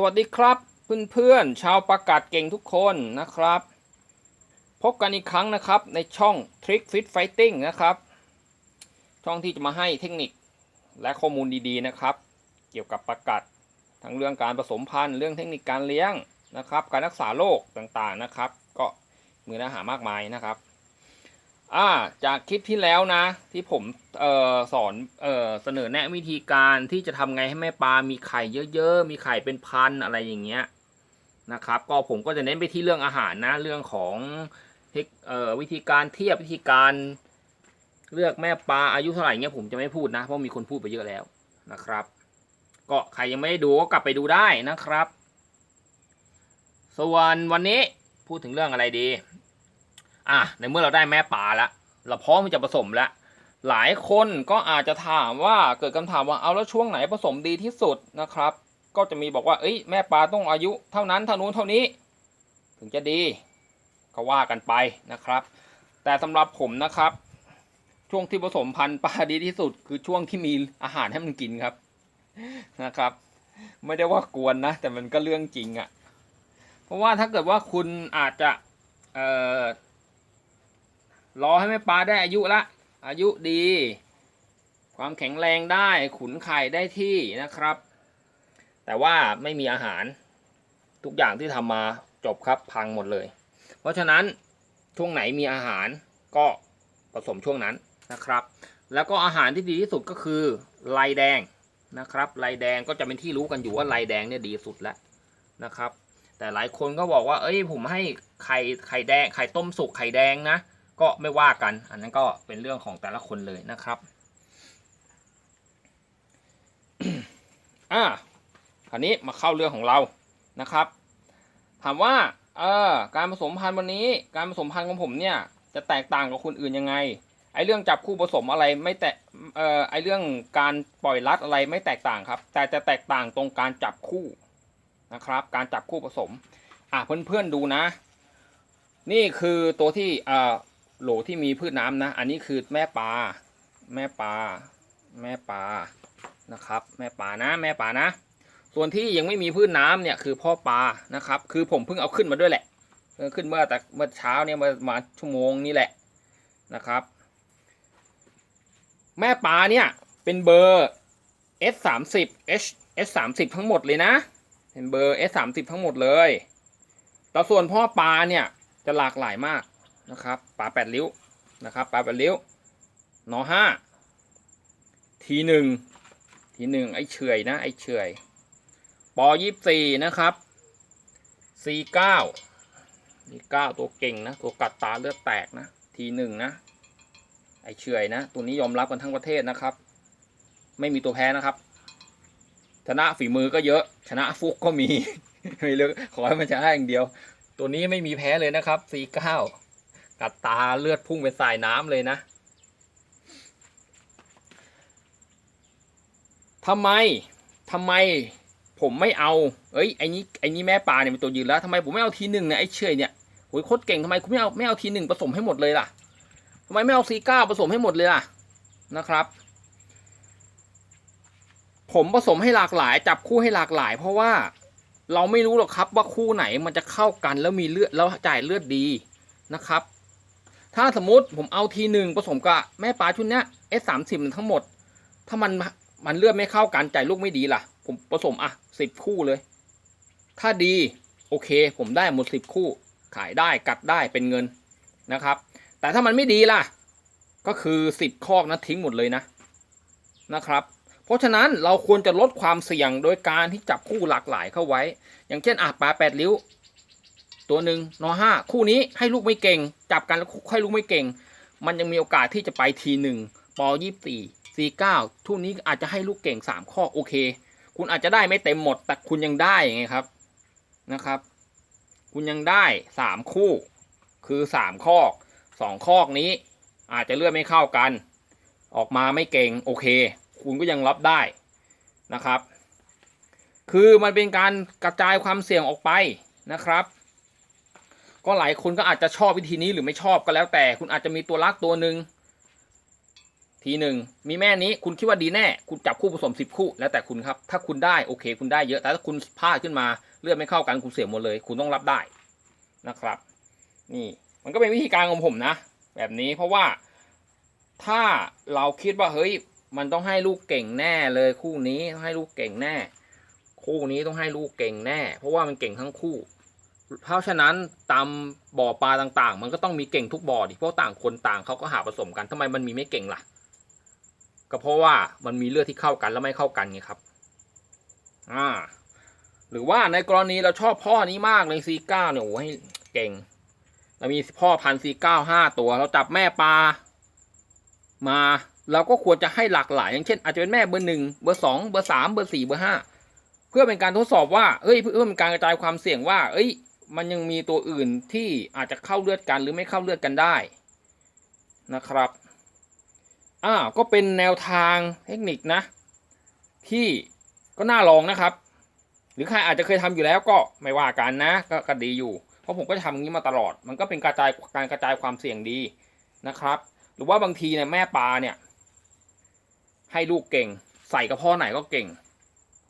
สวัสดีครับเพื่อนๆชาวประกาศเก่งทุกคนนะครับ พบกันอีกครั้งนะครับในช่อง Trick Fit Fighting นะครับ ช่องที่จะมาให้เทคนิคและข้อมูลดีๆนะครับ เกี่ยวกับประกาศทั้งเรื่องการผสมพันธุ์เรื่องเทคนิคการเลี้ยงนะครับ การรักษาโรคต่างๆนะครับ ก็มีเนื้อหามากมายนะครับ อ่าจากคลิปที่แล้วนะ ที่ผมเอ่อสอนเอ่อเสนอแนะวิธีการที่จะทำไงให้แม่ปลา มีไข่เยอะๆ มีไข่เป็นพันอะไรอย่างเงี้ยนะครับ ก็ผมก็จะเน้นไปที่เรื่องอาหารนะ เรื่องของเอ่อวิธีการเทียบวิธีการเลือกแม่ปลาอายุเท่าไหร่เงี้ยผมจะไม่พูดนะ เพราะมีคนพูดไปเยอะแล้วนะครับ ก็ใครยังไม่ได้ดูก็กลับไปดูได้นะครับ ส่วนวันนี้พูดถึงเรื่องอะไรดี อะในเมื่อเราได้แม่ปลาแล้วเราพร้อมที่จะผสมแล้ว หลายคนก็อาจจะถามว่าเกิดคำถามว่าเอาแล้วช่วงไหนผสมดีที่สุดนะครับ ก็จะมีบอกว่าเอ้ยแม่ปลาต้องอายุเท่านั้นเท่านู้นเท่านี้ ถึงจะดีก็ว่ากันไปนะครับ แต่สำหรับผมนะครับ ช่วงที่ผสมพันธุ์ปลาดีที่สุด คือช่วงที่มีอาหารให้มันกินครับนะครับ ไม่ได้ว่ากวนนะ แต่มันก็เรื่องจริงอะ่ะ เพราะว่าถ้าเกิดว่าคุณอาจจะเอ่อ รอให้แม่ปลาได้อายุละ อายุดี ความแข็งแรงได้ขุนไข่ได้ที่นะครับ แต่ว่าไม่มีอาหารทุกอย่างที่ทำมาจบครับพังหมดเลย เพราะฉะนั้นช่วงไหนมีอาหารก็ผสมช่วงนั้นนะครับ แล้วก็อาหารที่ดีที่สุดก็คือลายแดงนะครับลายแดงก็จะเป็นที่รู้กันอยู่ว่าลายแดงเนี่ยดีสุดแล้วนะครับ แต่หลายคนก็บอกว่า เอ้ยผมให้ไข่ไข่แดงไข่ต้มสุกไข่แดงนะ ก็ไม่ว่ากัน อันนั้นก็เป็นเรื่องของแต่ละคนเลยนะครับอ่าคราวนี้มาเข้าเรื่องของเรานะครับ ถามว่าเออการผสมพันธุ์วันนี้ การผสมพันธุ์ของผมเนี่ย จะแตกต่างกับคนอื่นยังไงไอเรื่องจับคู่ผสมอะไรไม่แตกเอ่อไอเรื่องการปล่อยรัดอะไรไม่แตกต่างครับ แต่จะแตกต่างตรงการจับคู่นะครับ การจับคู่ผสม อะเพื่อนๆดูนะ นี่คือตัวที่อ่า โหลที่มีพืชน้ำนะ อันนี้คือแม่ปลา แม่ปลา แม่ปลา นะครับ แม่ปลานะ แม่ปลานะ ส่วนที่ยังไม่มีพืชน้ำเนี่ยคือพ่อปลา นะครับ คือผมเพิ่งเอาขึ้นมาด้วยแหละเออขึ้นเมื่อแต่เมื่อเช้าเนี่ยมามาชั่วโมงนี้แหละนะครับ แม่ปลาเนี่ยเป็นเบอร์ S 3 0 H S 3 0ทั้งหมดเลยนะ เป็นเบอร์ S 3 0ทั้งหมดเลย แต่ส่วนพ่อปลาเนี่ยจะหลากหลายมาก นะครับปลาแปดริ้วนะครับปลาแปดริ้วนอห้าทีหนึ่งทีหนึ่งไอ้เฉยนะไอ้เฉยปอยี่สี่นะครับสี่เก้าสี่เก้าตัวเก่งนะตัวกัดตาเลือดแตกนะทีหนึ่งนะไอ้เฉยนะตัวนี้ยอมรับกันทั้งประเทศนะครับ ไม่มีตัวแพ้นะครับ ชนะฝีมือก็เยอะชนะฟุกก็มีไม่เลือกขอให้มันชนะอย่างเดียว ตัวนี้ไม่มีแพ้เลยนะครับสี่เก้า กัดตาเลือดพุ่งเป็นสายน้ำเลยนะทำไมทำไมผมไม่เอา เอ้ยไอ้นี้ไอ้นี้แม่ปลาเนี่ยเป็นตัวยืนแล้วทำไมผมไม่เอาทีหนึ่งเนี่ยไอ้เชยเนี่ยโอ้ยโคตรเก่งทำไมคุณไม่เอาไม่เอาทีหนึ่งผสมให้หมดเลยล่ะทำไมไม่เอาซีก้าผสมให้หมดเลยล่ะนะครับ ผมผสมให้หลากหลาย จับคู่ให้หลากหลาย เพราะว่าเราไม่รู้หรอกครับว่าคู่ไหนมันจะเข้ากันแล้วมีเลือดแล้วจ่ายเลือดดีนะครับ ถ้าสมมติผมเอาทีหนึ่งผสมกับแม่ปลาชุดเนี้ย S สามสิบทั้งหมด ถ้ามันมันเลือดไม่เข้ากันจ่ายลูกไม่ดีล่ะ ผมผสมอะสิบคู่เลย ถ้าดีโอเค ผมได้หมดสิบคู่ ขายได้กัดได้เป็นเงินนะครับ แต่ถ้ามันไม่ดีล่ะ ก็คือสิบคอกนะทิ้งหมดเลยนะนะครับ เพราะฉะนั้นเราควรจะลดความเสี่ยงโดยการที่จับคู่หลากหลายเข้าไว้ อย่างเช่นอะปลาแปดริ้ว ตัวหนึ่งนอห้าคู่นี้ให้ลูกไม่เก่ง จับกันแล้วให้ลูกไม่เก่ง มันยังมีโอกาสที่จะไปทีหนึ่งปอยี่สี่สี่เก้าทุกนี้อาจจะให้ลูกเก่งสามข้อโอเค คุณอาจจะได้ไม่เต็มหมด แต่คุณยังได้ไงครับนะครับ คุณยังได้สามคู่ คือสามข้อสองข้อนี้ อาจจะเลือดไม่เข้ากัน ออกมาไม่เก่งโอเค คุณก็ยังรับได้นะครับ คือมันเป็นการกระจายความเสี่ยงออกไปนะครับ ก็หลายคนก็อาจจะชอบวิธีนี้หรือไม่ชอบก็แล้วแต่ คุณอาจจะมีตัวรักตัวหนึ่งทีทีหนึ่งมีแม่นี้คุณคิดว่าดีแน่ คุณจับคู่ผสมสิบคู่แล้วแต่คุณครับ ถ้าคุณได้โอเค คุณได้เยอะแต่ถ้าคุณพลาดขึ้นมาเลือดไม่เข้ากันคุณเสียหมดเลย คุณต้องรับได้นะครับ นี่มันก็เป็นวิธีการของผมนะ แบบนี้เพราะว่าถ้าเราคิดว่าเฮ้ย มันต้องให้ลูกเก่งแน่เลยคู่นี้ต้องให้ลูกเก่งแน่ คู่นี้ต้องให้ลูกเก่งแน่ เพราะว่ามันเก่งทั้งคู่ เพราะฉะนั้นตามบ่อปลาต่างๆ มันก็ต้องมีเก่งทุกบ่อดิเพราะต่างคนต่างเขาก็หาผสมกันทำไมมันมีไม่เก่งล่ะ ก็เพราะว่ามันมีเลือดที่เข้ากันแล้วไม่เข้ากันไงครับอ่าหรือว่าในกรณีเราชอบพ่อนี้มากเลยซีเก้าเนี่ยโอ้ให้เก่งเรามีพ่อพันธุ์ซีเก้าห้าตัว เราจับแม่ปลามาเราก็ควรจะให้หลากหลาย อย่างเช่น อาจจะเป็นแม่เบอร์หนึ่งเบอร์สองเบอร์สามเบอร์สี่เบอร์ห้าเพื่อเป็นการทดสอบว่า เอ้ย เพื่อเป็นการกระจายความเสี่ยงว่า เอ้ย มันยังมีตัวอื่นที่อาจจะเข้าเลือดกันหรือไม่เข้าเลือดกันได้นะครับอ้าวก็เป็นแนวทางเทคนิคนะ ที่ก็น่าลองนะครับ หรือใครอาจจะเคยทำอยู่แล้วก็ไม่ว่ากันนะก็ก็ดีอยู่ เพราะผมก็จะทำอย่างนี้มาตลอด มันก็เป็นกระจายการกระจายความเสี่ยงดีนะครับ หรือว่าบางทีเนี่ยแม่ปลาเนี่ย ให้ลูกเก่ง ใส่กระเพาะไหนก็เก่ง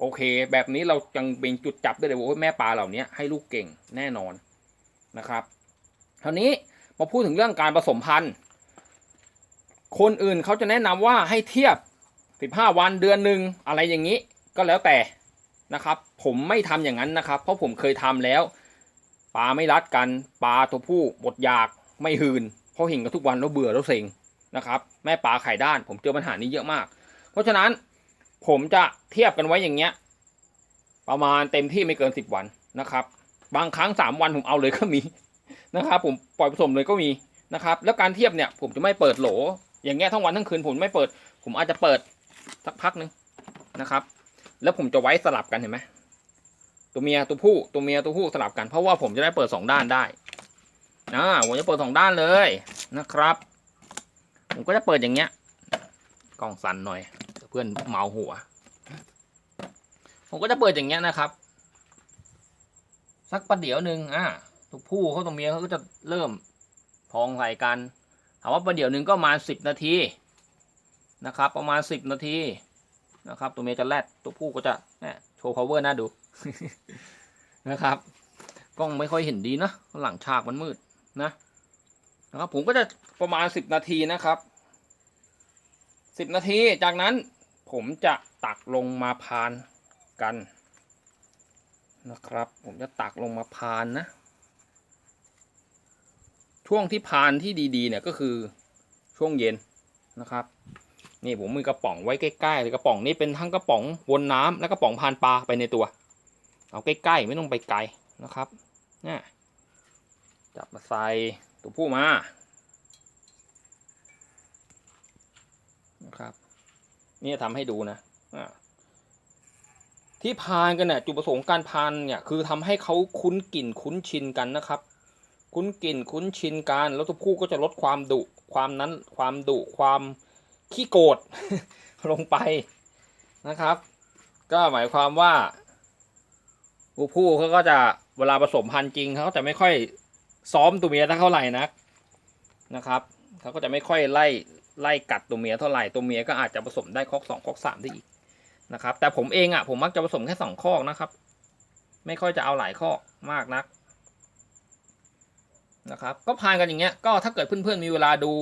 โอเค แบบนี้เรายังเป็นจุดจับได้เลยว่าแม่ปลาเหล่านี้ให้ลูกเก่งแน่นอนนะครับคราวนี้มาพูดถึงเรื่องการผสมพันธุ์ คนอื่นเขาจะแนะนำว่าให้เทียบ 15 วันเดือนหนึ่งอะไรอย่างนี้ก็แล้วแต่นะครับ ผมไม่ทำอย่างนั้นนะครับ เพราะผมเคยทำแล้วปลาไม่รัดกันปลาตัวผู้หมดอยากไม่หืนเพราะเห็นกันทุกวันแล้วเบื่อแล้วเซ็งนะครับ แม่ปลาไข่ด้าน ผมเจอปัญหานี้เยอะมาก เพราะฉะนั้น ผมจะเทียบกันไว้อย่างเงี้ย ประมาณเต็มที่ไม่เกินสิบวันนะครับ บางครั้งสามวันผมเอาเลยก็มีนะครับ ผมปล่อยผสมเลยก็มีนะครับ แล้วการเทียบเนี่ย ผมจะไม่เปิดโหล อย่างเงี้ยทั้งวันทั้งคืนผมไม่เปิด ผมอาจจะเปิดสักพักหนึ่งนะครับ แล้วผมจะไว้สลับกันเห็นไหมตัวเมียตัวผู้ตัวเมียตัวผู้สลับกันเพราะว่าผมจะได้เปิดสองด้านได้อ่าผมจะเปิดสองด้านเลยนะครับ ผมก็จะเปิดอย่างเงี้ยกล้องสั่นหน่อย พื่อนเมาหัว ผมก็จะเปิดอย่างเงี้ยนะครับ สักประเดี๋ยวหนึ่งอะตัวผู้เขาตัวเมียเขาก็จะเริ่มพองใส่กันถามว่าประเดี๋ยวหนึ่งก็ประมาณสิบนาทีนะครับ ประมาณสิบนาทีนะครับ ตัวเมียจะแรดตัวผู้ก็จะแหม่โชว์ power น่าดูนะครับกล้องไม่ค่อยเห็นดีนะหลังฉากมันมืดนะนะครับ ผมก็จะประมาณสิบนาทีนะครับสิบนาทีจากนั้น ผมจะตักลงมาพานกันนะครับ ผมจะตักลงมาพานนะ ช่วงที่พานที่ดีๆเนี่ยก็คือช่วงเย็นนะครับ นี่ผมมีกระป๋องไว้ใกล้ๆเลยกระป๋องนี้เป็นทั้งกระป๋องวนน้ำและกระป๋องพานปลาไปในตัว เอาใกล้ๆไม่ต้องไปไกลนะครับเนี่ยจับมาใส่ตัวผู้มานะครับ นี่ทำให้ดูนะอที่พานกันเนี่ยจุดประสงค์การพานเนี่ยคือทำให้เขาคุ้นกลิ่นคุ้นชินกันนะครับ คุ้นกลิ่นคุ้นชินกันแล้วตัวผู้ก็จะลดความดุความนั้นความดุความขี้โกรธลงไปนะครับ ก็หมายความว่าตัวผู้เขาก็จะเวลาผสมพันธุ์จริงเขาจะไม่ค่อยซ้อมตัวเมียเท่าไหร่นักนะครับเขาก็จะไม่ค่อยไล่ ไล่กัดตัวเมียเท่าไหร่ตัวเมียก็อาจจะผสมได้คอกสองคอกสามได้อีกนะครับ แต่ผมเองอะผมมักจะผสมแค่สองคอกนะครับ ไม่ค่อยจะเอาหลายคอกมากนักนะครับ ก็พานกันอย่างเงี้ยก็ถ้าเกิดเพื่อนๆมีเวลาดู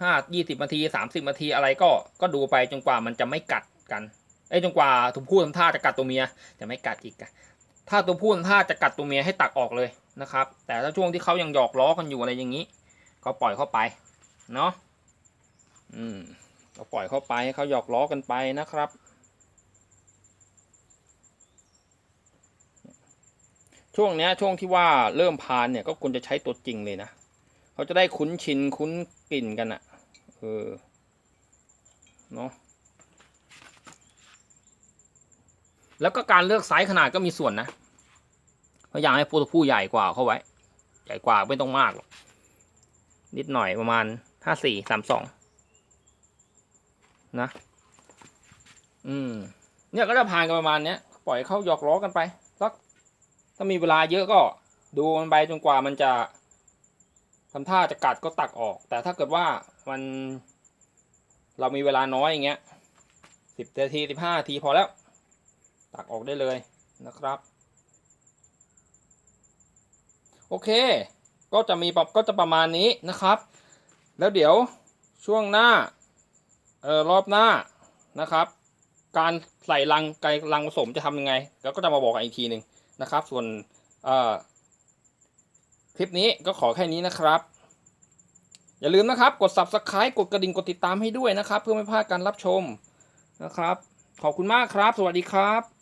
ห้ายี่สิบนาทีสามสิบนาทีอะไรก็ก็ดูไปจนกว่ามันจะไม่กัดกันไอ้จนกว่าตัวผู้ทำท่าจะกัดตัวเมียจะไม่กัดอีกอะถ้าตัวผู้ทำท่าจะกัดตัวเมียให้ตักออกเลยนะครับ แต่ถ้าช่วงที่เขายังหยอกล้อกันอยู่อะไรอย่างนี้ ก็ปล่อยเข้าไป เนาะอืมก็ปล่อยเข้าไปให้เขาหยอกล้อกันไปนะครับ ช่วงเนี้ยช่วงที่ว่าเริ่มพานเนี่ยก็ควรจะใช้ตัวจริงเลยนะเขาจะได้คุ้นชินคุ้นกลิ่นกันอะเออเนาะแล้วก็การเลือกไซส์ขนาดก็มีส่วนนะพยายามให้ผู้ผู้ใหญ่กว่าเข้าไว้ ใหญ่กว่าไม่ต้องมากหรอกนิดหน่อยประมาณ ห้าสี่สามสองนะ อืม เนี่ยก็จะผ่านกันประมาณเนี้ย ปล่อยเข้าหยอกล้อกันไปสักถ้ามีเวลาเยอะก็ดูมันไปจนกว่ามันจะทำท่าจะกัดก็ตักออก แต่ถ้าเกิดว่ามันเรามีเวลาน้อยอย่างเงี้ยสิบนาทีสิบห้านาทีพอแล้ว ตักออกได้เลยนะครับ โอเค ก็จะมีปก็จะประมาณนี้นะครับ แล้วเดี๋ยวช่วงหน้าเออรอบหน้านะครับ การใส่รังไก่รังผสมจะทำยังไงแล้วก็จะมาบอกกันอีกทีหนึ่งนะครับ ส่วนเออคลิปนี้ก็ขอแค่นี้นะครับ อย่าลืมนะครับ กด subscribe กดกระดิ่งกดติดตามให้ด้วยนะครับ เพื่อไม่พลาดการรับชมนะครับ ขอบคุณมากครับ สวัสดีครับ